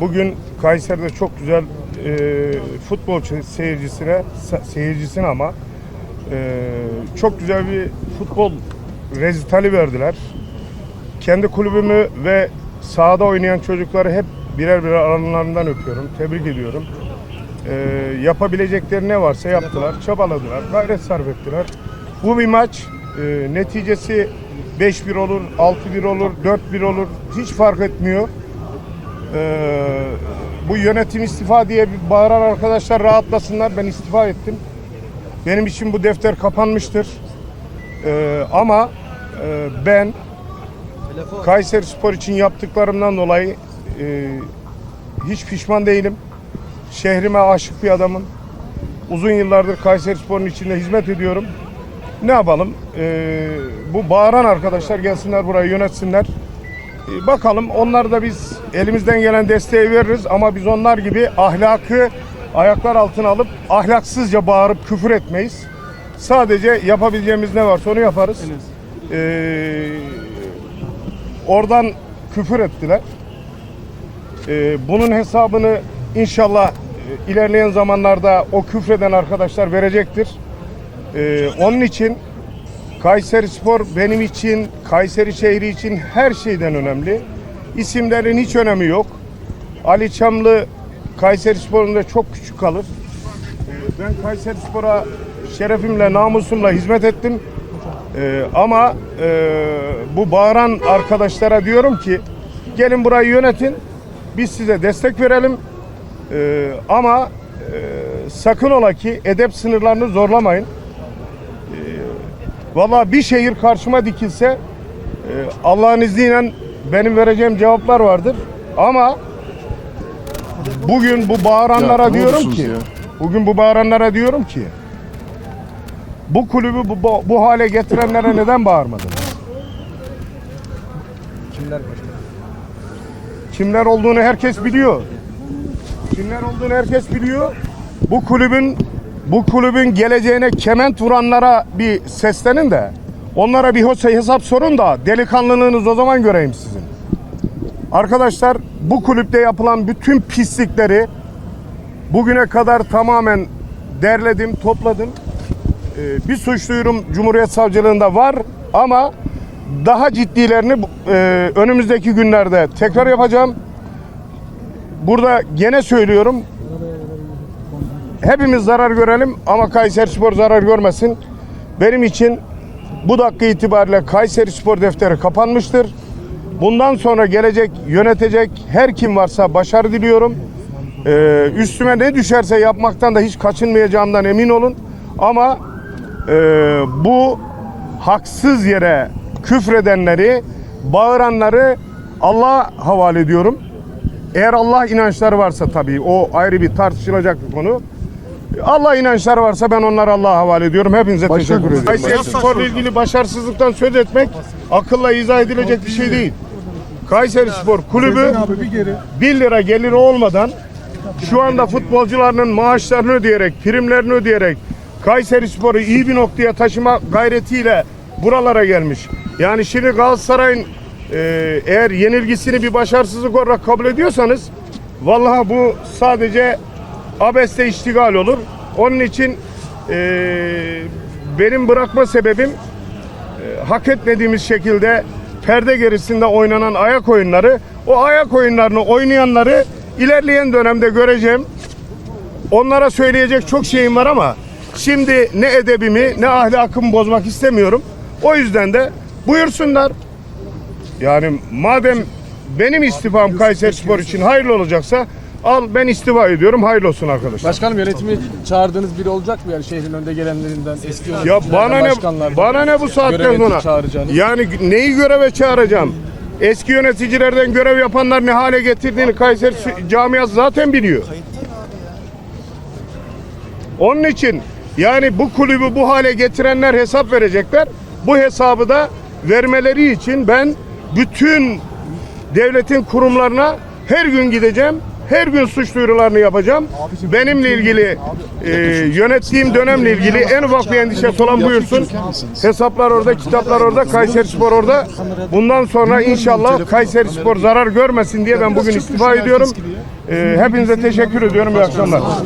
bugün Kayseri'de çok güzel e, futbol seyircisine se- seyircisine ama e, çok güzel bir futbol rezitali verdiler. Kendi kulübümü ve sahada oynayan çocukları hep birer birer aralarından öpüyorum. Tebrik ediyorum. E, yapabilecekleri ne varsa yaptılar, çabaladılar, gayret sarf ettiler. Bu bir maç. E, neticesi 5-1 olur, 6-1 olur, 4-1 olur. Hiç fark etmiyor. Ee, bu yönetim istifa diye bir bağıran arkadaşlar rahatlasınlar. Ben istifa ettim. Benim için bu defter kapanmıştır. Ee, ama e, ben Kayseri Spor için yaptıklarımdan dolayı e, hiç pişman değilim. Şehrime aşık bir adamım. Uzun yıllardır Kayseri Spor'un içinde hizmet ediyorum. Ne yapalım? Ee, bu bağıran arkadaşlar gelsinler burayı yönetsinler. E, Bakalım onlar da biz elimizden gelen desteği veririz ama biz onlar gibi ahlakı ayaklar altına alıp ahlaksızca bağırıp küfür etmeyiz. Sadece yapabileceğimiz ne varsa onu yaparız. Ee, oradan küfür ettiler. Ee, bunun hesabını inşallah e, ilerleyen zamanlarda o küfreden arkadaşlar verecektir. Ee, onun için Kayseri Spor benim için, Kayseri şehri için her şeyden önemli. İsimlerin hiç önemi yok. Ali Çamlı Kayseri Spor'un da çok küçük kalır. Ben Kayseri Spor'a şerefimle, namusumla hizmet ettim. Ee, ama e, bu bağıran arkadaşlara diyorum ki gelin burayı yönetin. Biz size destek verelim. Ee, ama e, sakın ola ki edep sınırlarını zorlamayın. Valla bir şehir karşıma dikilse e, Allah'ın izniyle benim vereceğim cevaplar vardır. Ama bugün bu bağıranlara Ya, ne diyorum olursunuz ki ya? bugün bu bağıranlara diyorum ki bu kulübü bu, bu, bu hale getirenlere neden bağırmadınız? Kimler başkanım? Kimler olduğunu herkes biliyor. Kimler olduğunu herkes biliyor. Bu kulübün bu kulübün geleceğine kement vuranlara bir seslenin de onlara bir hesap sorun da delikanlılığınız o zaman göreyim sizin. Arkadaşlar bu kulüpte yapılan bütün pislikleri bugüne kadar tamamen derledim, topladım. Ee, bir suç duyurum Cumhuriyet Savcılığında var ama daha ciddilerini e, önümüzdeki günlerde tekrar yapacağım. Burada gene söylüyorum. Hepimiz zarar görelim ama Kayseri Spor zarar görmesin. Benim için bu dakika itibariyle Kayseri Spor defteri kapanmıştır. Bundan sonra gelecek yönetecek her kim varsa başarı diliyorum. Ee, üstüme ne düşerse yapmaktan da hiç kaçınmayacağımdan emin olun. Ama e, bu haksız yere küfredenleri, bağıranları Allah'a havale ediyorum. Eğer Allah inançları varsa tabii o ayrı bir tartışılacak bir konu. Allah inançları varsa ben onları Allah'a havale ediyorum. Hepinize Başkanım, teşekkür ediyorum. Kayseri Spor'la ilgili başarısızlıktan söz etmek akılla izah edilecek bir şey değil. Kayseri Spor kulübü 1 lira geliri olmadan şu anda futbolcularının maaşlarını ödeyerek, primlerini ödeyerek Kayseri Spor'u iyi bir noktaya taşıma gayretiyle buralara gelmiş. Yani şimdi Galatasaray'ın e, eğer yenilgisini bir başarısızlık olarak kabul ediyorsanız vallahi bu sadece abeste iştigal olur. Onun için e, benim bırakma sebebim e, hak etmediğimiz şekilde perde gerisinde oynanan ayak oyunları, o ayak oyunlarını oynayanları ilerleyen dönemde göreceğim. Onlara söyleyecek çok şeyim var ama şimdi ne edebimi ne ahlakımı bozmak istemiyorum. O yüzden de buyursunlar. Yani madem benim istifam Kayseri Spor için hayırlı olacaksa al ben istifa ediyorum hayırlı olsun arkadaşlar. Başkanım yönetimi çağırdığınız biri olacak mı yani şehrin önde gelenlerinden eski Ya bana ne bana ne bu saatten sonra? Yani neyi göreve çağıracağım? Eski yöneticilerden görev yapanlar ne hale getirdiğini Kayseri camiası zaten biliyor. Onun için yani bu kulübü bu hale getirenler hesap verecekler. Bu hesabı da vermeleri için ben bütün devletin kurumlarına her gün gideceğim. Her gün suç duyurularını yapacağım. Benimle ilgili e, yönettiğim dönemle ilgili en ufak bir endişesi olan buyursun. Hesaplar orada, kitaplar orada, Kayseri Spor orada. Bundan sonra inşallah Kayseri Spor zarar görmesin diye ben bugün istifa ediyorum. E, hepinize teşekkür ediyorum. İyi akşamlar.